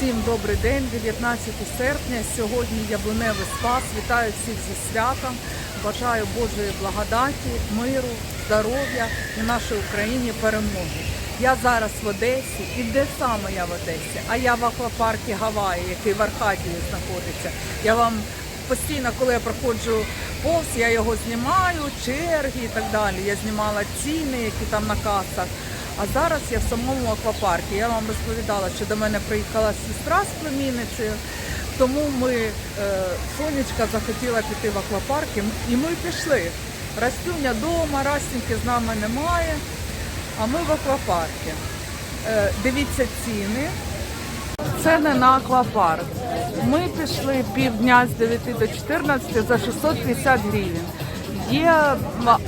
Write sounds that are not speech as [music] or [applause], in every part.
Всім добрий день, 19 серпня. Сьогодні яблуневий спас. Вітаю всіх зі святом. Бажаю Божої благодаті, миру, здоров'я і нашій Україні перемоги. Я зараз в Одесі. І де саме я в Одесі? А я в аквапаркі Гаваї, який в Аркадії знаходиться. Я вам постійно, коли я проходжу повз, я його знімаю, черги і так далі. Я знімала ціни, які там на касах. А зараз я в самому аквапарку. Я вам розповідала, що до мене приїхала сестра з племінницею. Тому ми, е, сонечка захотіла піти в аквапарк, і ми пішли. Растюня вдома, Растіньки з нами немає, а ми в аквапарку. Е, дивіться ціни. Це не на аквапарк. Ми пішли півдня з 9 до 14 за 650 гривень. Є м,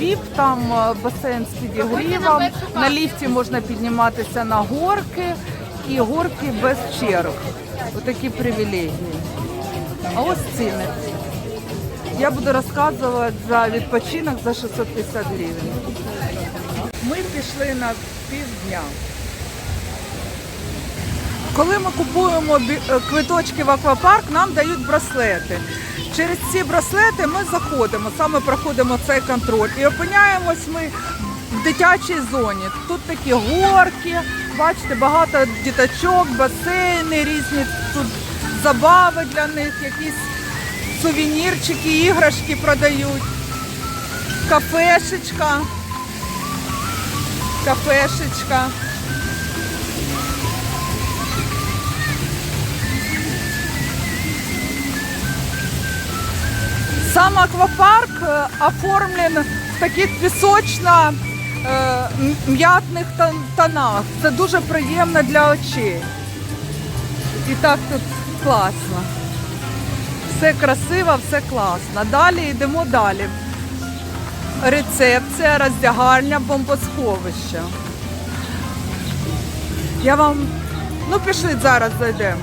Віп, там басейн з підігрівом, на ліфті можна підніматися на горки і горки без черг. Отакі привілегії. А ось ціни. Я буду розказувати за відпочинок за 650 гривень. Ми пішли на півдня. Коли ми купуємо е, квиточки в аквапарк, нам дають браслети. Через ці браслети ми заходимо, саме проходимо цей контроль і опиняємось ми в дитячій зоні. Тут такі горки, бачите, багато діточок, басейни, різні тут забави для них, якісь сувенірчики, іграшки продають, кафешечка, кафешечка. Сам аквапарк е, оформлен в таких пісочно е, тонах. Це дуже приємно для очей. І так тут класно. Все красиво, все класно. Далі йдемо далі. Рецепція, роздягальня, бомбосховища. Я вам. Ну, пішли зараз зайдемо.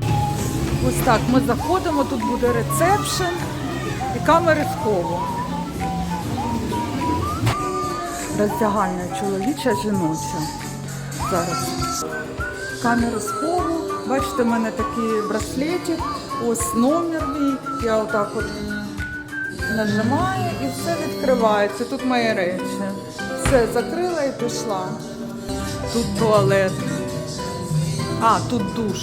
Ось так, ми заходимо, тут буде рецепшн камери схову. Роздягальня чоловіча, жіноча. Зараз. Камери схову. Бачите, в мене такий браслетик. Ось номер мій. Я отак от нажимаю і все відкривається. Тут мої речі. Все, закрила і пішла. Тут туалет. А, тут душ.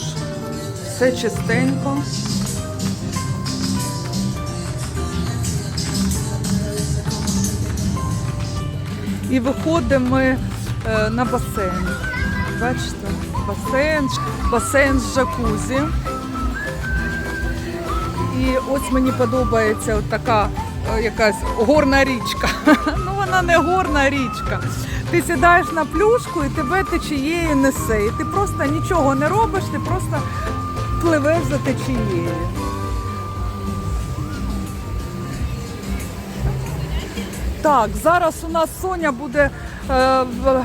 Все чистенько. І виходимо ми е, на басейн. Бачите, басейн, басейн з джакузі. І ось мені подобається така е, якась горна річка. [laughs] Ну вона не горна річка. Ти сідаєш на плюшку і тебе течією несе. І ти просто нічого не робиш, ти просто пливеш за течією. Так, зараз у нас Соня буде е, в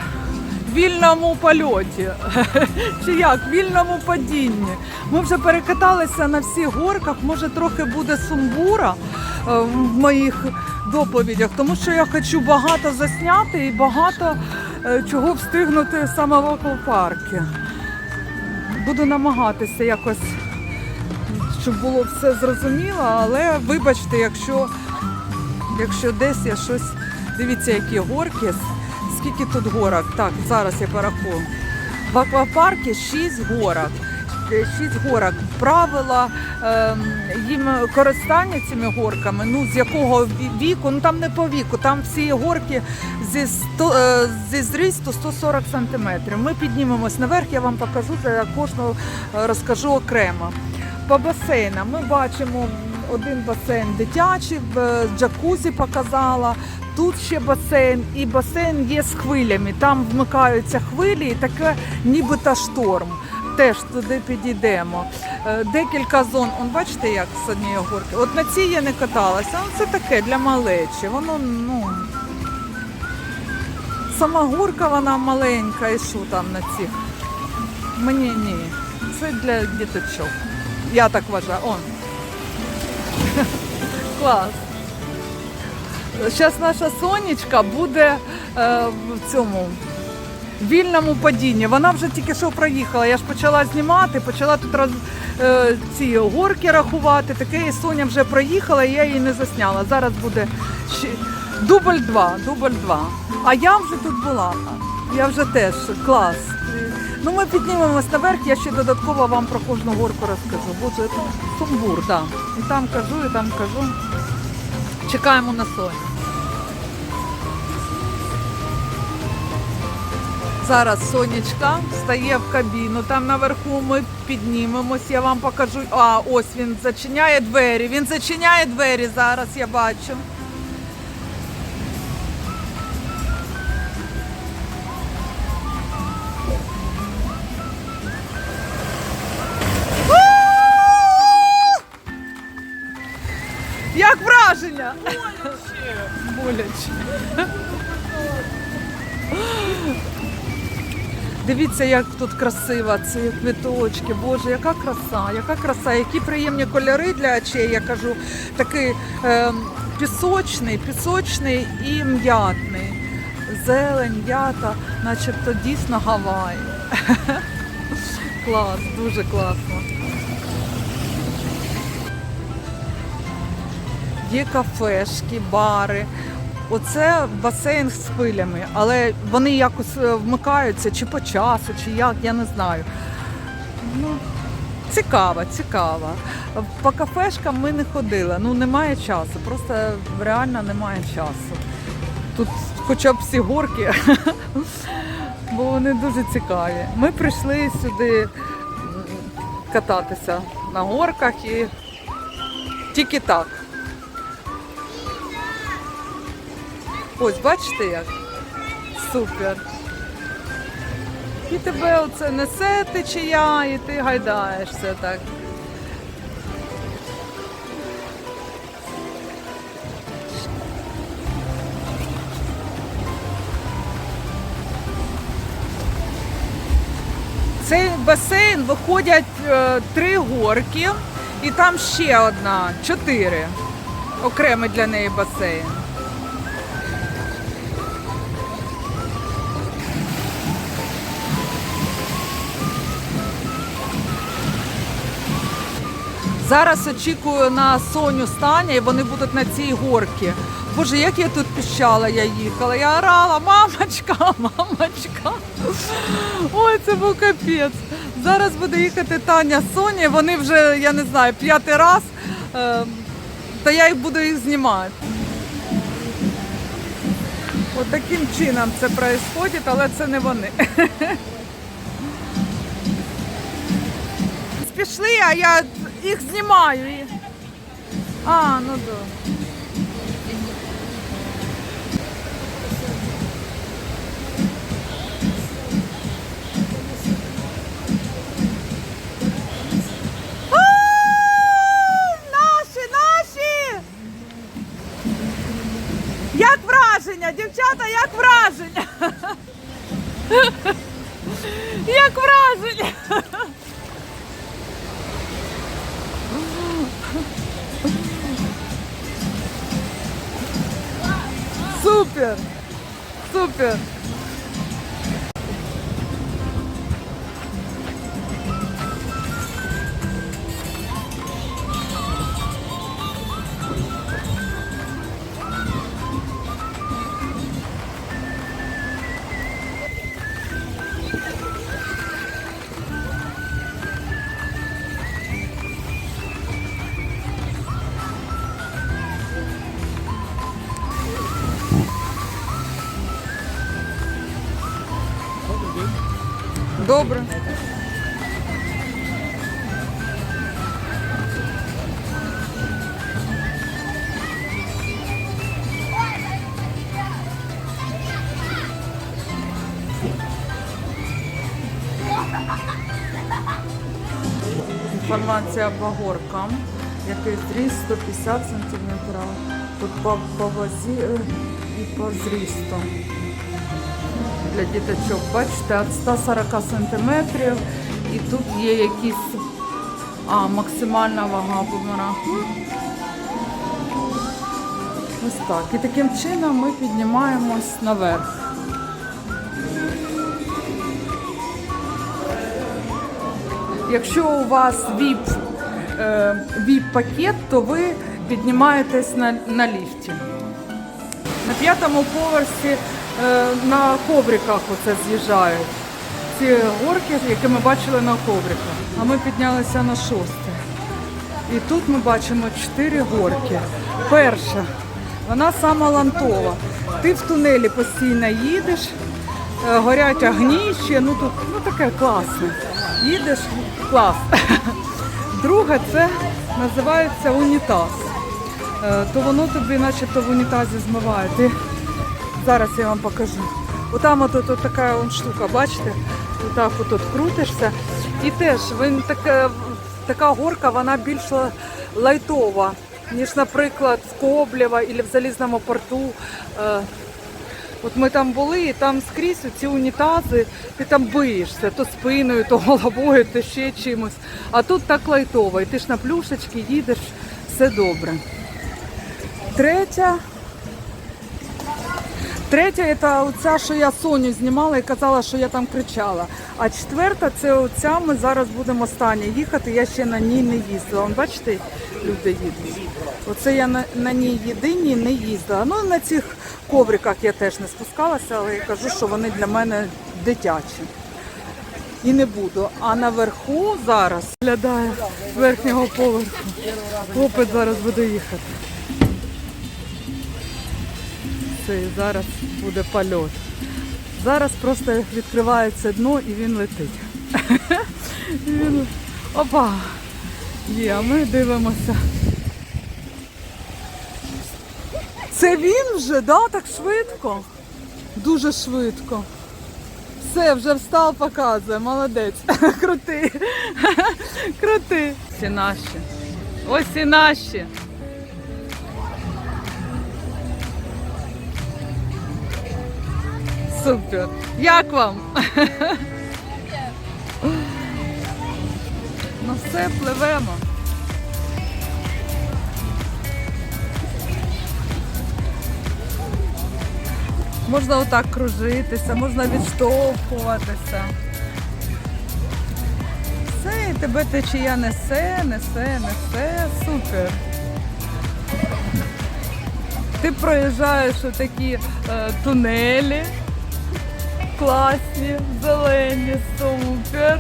вільному польоті. [laughs] Чи як? В вільному падінні. Ми вже перекаталися на всіх горках, може трохи буде сумбура е, в моїх доповідях, тому що я хочу багато засняти і багато е, чого встигнути саме в аквапарку. Буду намагатися якось, щоб було все зрозуміло, але вибачте, якщо Якщо десь я щось. Дивіться, які горки. Скільки тут горок? Так, зараз я порахую. В аквапарку 6 горок. 6 горок. Правила ем, їм користання цими горками, ну з якого віку, ну там не по віку, там всі горки зі, 100, е, зі зрісту 140 сантиметрів. Ми піднімемось наверх, я вам покажу, за кожного е, розкажу окремо. По басейнам ми бачимо один басейн дитячий, в джакузі показала. Тут ще басейн, і басейн є з хвилями. Там вмикаються хвилі, і таке нібито шторм. Теж туди підійдемо. Е, Декілька зон. Он бачите, як з однієї горки. От на цій я не каталася. Ну, це таке для малечі. Воно ну. Сама горка вона маленька, і що там на цих. Мені ні. Це для діточок. Я так вважаю. Он. [laughs] Клас. Зараз наша сонечка буде е, в цьому вільному падінні. Вона вже тільки що проїхала. Я ж почала знімати, почала тут роз, е, ці горки рахувати. Таке і Соня вже проїхала, і я її не засняла. Зараз буде ще дубль два, дубль два. А я вже тут була. Я вже теж клас. Ну ми піднімемось наверх, я ще додатково вам про кожну горку розкажу. Боже, це сумбур, так. Да. І там кажу, і там кажу. Чекаємо на Соню. Зараз сонечка стає в кабіну. Там наверху ми піднімемось. Я вам покажу. А, ось він зачиняє двері. Він зачиняє двері зараз, я бачу. Дивіться, як тут красиво, ці квіточки. Боже, яка краса, яка краса, які приємні кольори для очей. Я кажу, такий е, пісочний, пісочний і м'ятний. Зелень, м'ята, начебто дійсно Гавай. [laughs] Клас, дуже класно. Є кафешки, бари. Оце басейн з хвилями, але вони якось е, вмикаються чи по часу, чи як, я не знаю. Ну, цікаво, цікаво. По кафешкам ми не ходили, ну немає часу, просто реально немає часу. Тут хоча б всі горки, [laughs] бо вони дуже цікаві. Ми прийшли сюди кататися на горках і тільки так. Ось, бачите як? Супер. І тебе оце несе течія, і ти гайдаєшся так. Цей басейн виходять е, три горки, і там ще одна, чотири. Окремий для неї басейн. Зараз очікую на Соню Станя, і вони будуть на цій горці. Боже, як я тут піщала, я їхала. Я орала, мамочка, [laughs] мамочка. Ой, це був капець. Зараз буде їхати Таня Соня. Вони вже, я не знаю, п'ятий раз. Е, Та я їх буду їх знімати. От таким чином це відбувається, але це не вони. [laughs] Пішли, а я їх знімаю. А, ну да. Супер! Супер! Інформація по горкам. Який зріст 150 см. Тут по, по вазі е, і по зрісту для діточок. Бачите, від 140 см. І тут є якісь а, максимальна вага бумера. Ось так. І таким чином ми піднімаємось наверх. Якщо у вас VIP, е, VIP пакет, то ви піднімаєтесь на, на ліфті. На п'ятому поверсі е, на ковриках оце з'їжджають. Ці горки, які ми бачили на ковриках. А ми піднялися на шосте. І тут ми бачимо чотири горки. Перша, вона сама лантова. Ти в тунелі постійно їдеш, е, горять огніще, ну тут ну таке класне. Їдеш, клас. Друга це називається унітаз. Е, То воно тобі начебто в унітазі змиває. Ти... Зараз я вам покажу. Отам от, от, от така он штука, бачите? Отак от, от крутишся. І теж він таке, така горка, вона більш лайтова, ніж, наприклад, в Коблєва або в Залізному порту. От ми там були, і там скрізь ці унітази, ти там биєшся то спиною, то головою, то ще чимось. А тут так лайтово, і ти ж на плюшечки їдеш, все добре. Третя. Третя це оця, що я Соню знімала і казала, що я там кричала. А четверта це оця, ми зараз будемо остання їхати. Я ще на ній не їздила. Вон, бачите, люди їдуть. Оце я на, на ній єдиній не їздила. Ну на цих ковриках я теж не спускалася, але я кажу, що вони для мене дитячі. І не буду. А наверху зараз глядає з верхнього поверху. Хлопець зараз буде їхати. Це зараз буде польот. Зараз просто відкривається дно і він летить. [laughs] Опа! Є, а ми дивимося. Це він вже, да? Так швидко? Дуже швидко. Все, вже встав, показує, молодець. [laughs] Крутий. Крутий. [laughs] Ось і наші. Ось і наші. Супер. Як вам? [laughs] Ну все, пливемо. Можна отак кружитися, можна відштовхуватися. Все, і тебе течія несе, несе, несе. Супер. Ти проїжджаєш такі е, тунелі класні, зелені, супер.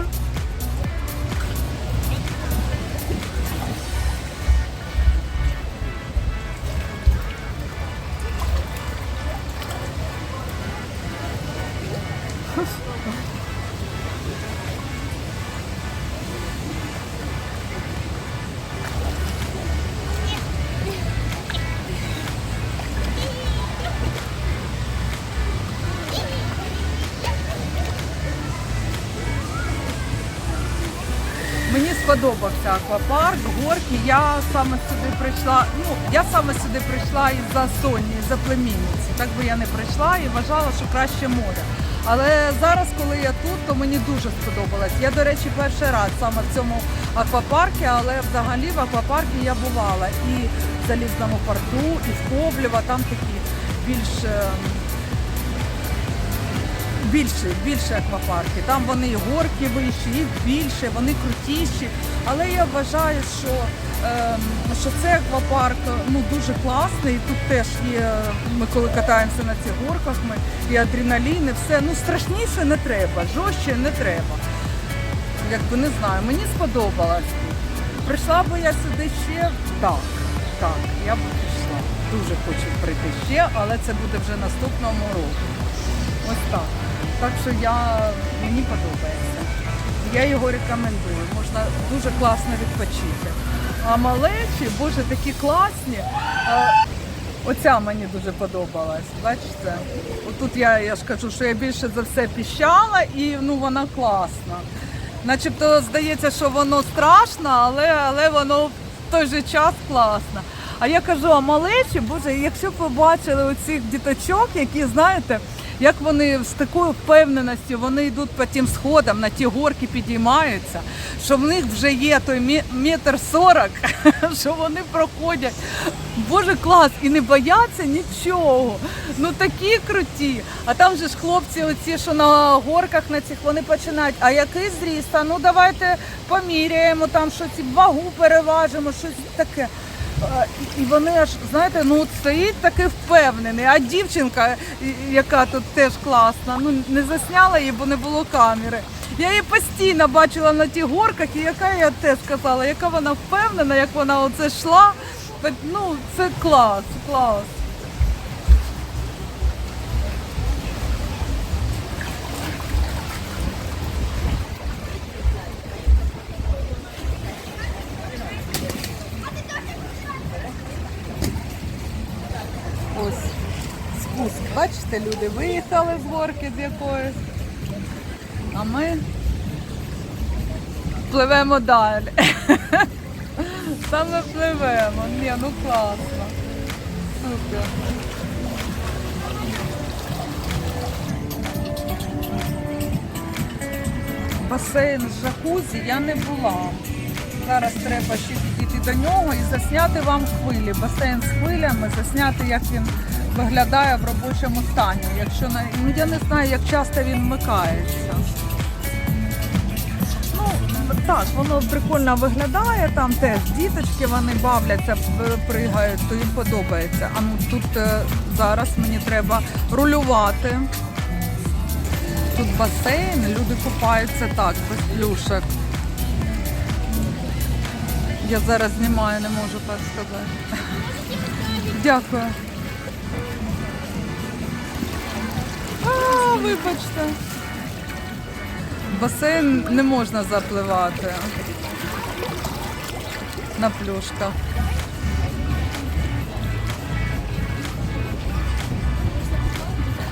Сподобався аквапарк, горки. Я саме сюди прийшла. Ну я саме сюди прийшла із-за Соні, із-за племінниці. Так би я не прийшла і вважала, що краще море. Але зараз, коли я тут, то мені дуже сподобалось. Я, до речі, перший раз саме в цьому аквапарку, але взагалі в аквапарку я бувала і в Залізному порту, і в Коблєва, там такі більш. Більше, більше аквапарки. Там вони і горки вищі, їх більше, вони крутіші. Але я вважаю, що, ем, що цей аквапарк ну, дуже класний. Тут теж є, ми коли катаємося на цих горках, ми і адреналін, і все. Ну страшніше не треба, жорстче не треба. Якби не знаю, мені сподобалось. Прийшла би я сюди ще так. Так, я б прийшла. Дуже хочу прийти ще, але це буде вже наступному року. Ось так. Так що я, мені подобається. Я його рекомендую. Можна дуже класно відпочити. А малечі, боже, такі класні. Оця мені дуже подобалась. Бачите? Отут я, я ж кажу, що я більше за все піщала і ну, вона класна. Начебто здається, що воно страшно, але, але воно в той же час класно. А я кажу, а малечі, боже, якщо б ви бачили оцих діточок, які знаєте, як вони з такою впевненістю вони йдуть по тим сходам, на ті горки підіймаються, що в них вже є той метр сорок, [laughs] що вони проходять Боже, клас! І не бояться нічого. Ну такі круті. А там же ж хлопці, оці, що на горках на цих, вони починають. А який зріст? А ну давайте поміряємо там щось, вагу переважимо, щось таке. Е, І вони аж, знаєте, ну от стоїть таки впевнений. А дівчинка, яка тут теж класна, ну не засняла її, бо не було камери. Я її постійно бачила на тих горках, і яка я теж сказала, яка вона впевнена, як вона оце йшла. Ну, це клас, клас. Бачите, люди виїхали з горки з якоїсь. А ми пливемо далі. [laughs] Саме пливемо. Ні, ну класно. Супер. Басейн з джакузі я не була. Зараз треба ще підійти до нього і засняти вам хвилі. Басейн з хвилями, засняти, як він виглядає в робочому стані. Якщо на ну я не знаю, як часто він вмикається. Ну так, воно прикольно виглядає. Там теж діточки вони бавляться, пригають, то їм подобається. А ну тут е, зараз мені треба рулювати. Тут басейн, люди купаються так, без плюшок. Я зараз знімаю, не можу так сказати. Дякую. Вибачте. Басейн не можна запливати на плюшках.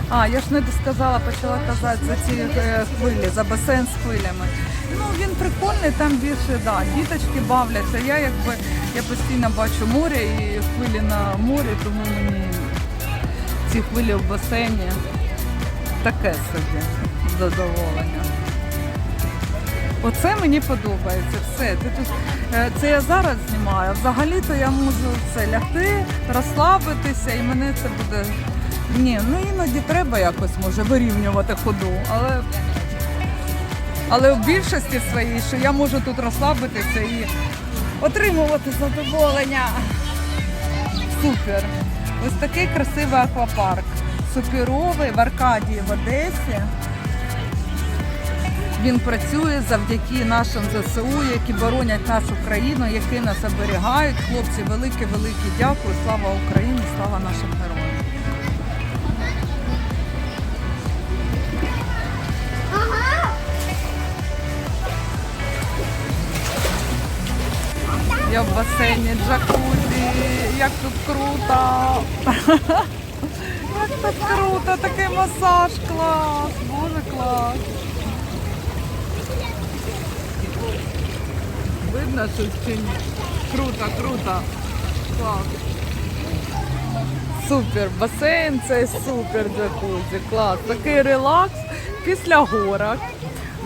А, я ж не досказала, почала казати за ці е, хвилі, за басейн з хвилями. Ну він прикольний, там більше да, діточки бавляться. Я якби я постійно бачу море і хвилі на морі, тому мені ці хвилі в басейні таке собі задоволення. Оце мені подобається. Все. Ти тут, е, це я зараз знімаю. Взагалі-то я можу все лягти, розслабитися, і мене це буде. Ні, ну іноді треба якось може вирівнювати ходу, але, але в більшості своїй, що я можу тут розслабитися і отримувати задоволення. Супер. Ось такий красивий аквапарк. Суперовий в Аркадії в Одесі. Він працює завдяки нашим ЗСУ, які боронять нашу країну, які нас оберігають. Хлопці, велике, велике дякую. Слава Україні, слава нашим героям. Я в басейні джакузі. Як тут круто. [laughs] Як тут круто, такий масаж, клас. Боже, клас. Видно, що чи ні? Круто, круто. Клас. Супер, басейн це супер джакузі. Клас. Такий релакс після горок.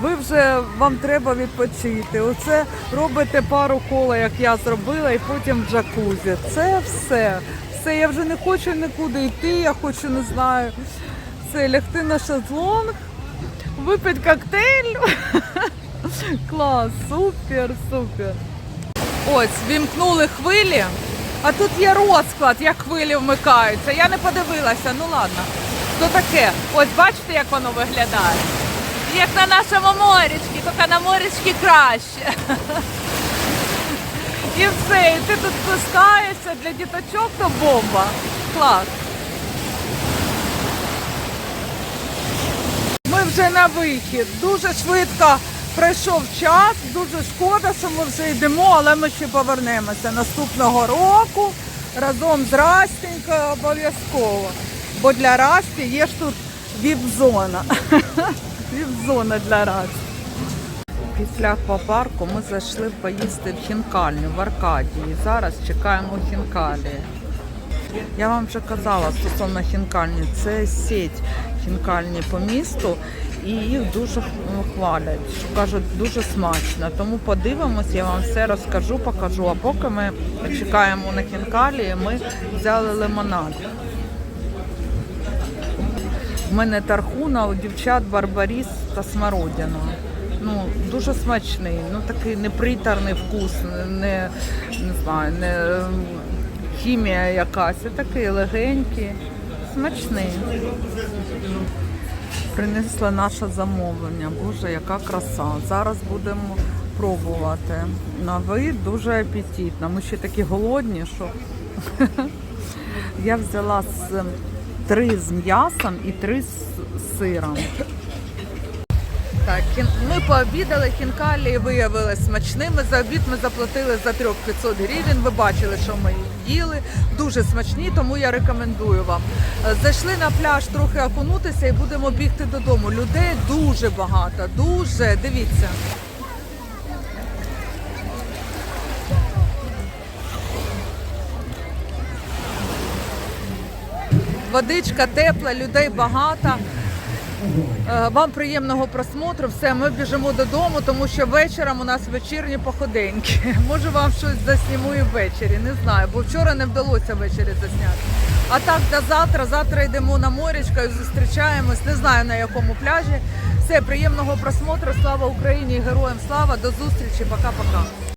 Ви вже вам треба відпочити. Оце робите пару кола, як я зробила, і потім в джакузі. Це все. Все, я вже не хочу нікуди йти, я хочу, не знаю. Все, лягти на шезлонг, випити коктейль. [laughs] Клас, супер, супер. Ось, вімкнули хвилі, а тут є розклад, як хвилі вмикаються. Я не подивилася, ну ладно. То таке. Ось бачите, як воно виглядає? Як на нашому морічці, тільки на морічці краще. [laughs] І все, і ти тут спускаєшся для діточок, то бомба. Клас. Ми вже на вихід. Дуже швидко пройшов час. Дуже шкода, що ми вже йдемо, але ми ще повернемося наступного року разом з Растенькою обов'язково. Бо для Расті є ж тут віп-зона. [laughs] Віп-зона для Расті. Після аквапарку ми зайшли поїсти в хінкальню в Аркадії. Зараз чекаємо хінкалі. Я вам вже казала стосовно хінкальні, це сеть хінкальні по місту. і їх дуже хвалять, що кажуть, дуже смачно. Тому подивимось, я вам все розкажу, покажу. А поки ми чекаємо на хінкалі, ми взяли лимонад. У мене тархуна, у дівчат барбаріс та смородина. Дуже смачний, ну такий неприторний вкус, не, не знаю, не хімія якась, а такий легенький, смачний. Принесла наше замовлення. Боже, яка краса. Зараз будемо пробувати. На вид дуже апетитно. Ми ще такі голодні, що [laughs] я взяла з три з м'ясом і три з сиром. Так, ми пообідали, хінкалі виявилися смачними. За обід ми заплатили за трьох 500 гривень. Ви бачили, що ми їли. Дуже смачні, тому я рекомендую вам. Е, Зайшли на пляж трохи окунутися і будемо бігти додому. Людей дуже багато, дуже. Дивіться. Водичка тепла, людей багато. Е, Вам приємного просмотру. Все, ми біжимо додому, тому що вечором у нас вечірні походеньки. [laughs] Може вам щось засніму і ввечері, не знаю, бо вчора не вдалося ввечері засняти. А так до завтра. Завтра йдемо на морячко і зустрічаємось. Не знаю на якому пляжі. Все, приємного просмотру. Слава Україні героям слава. До зустрічі. Пока-пока.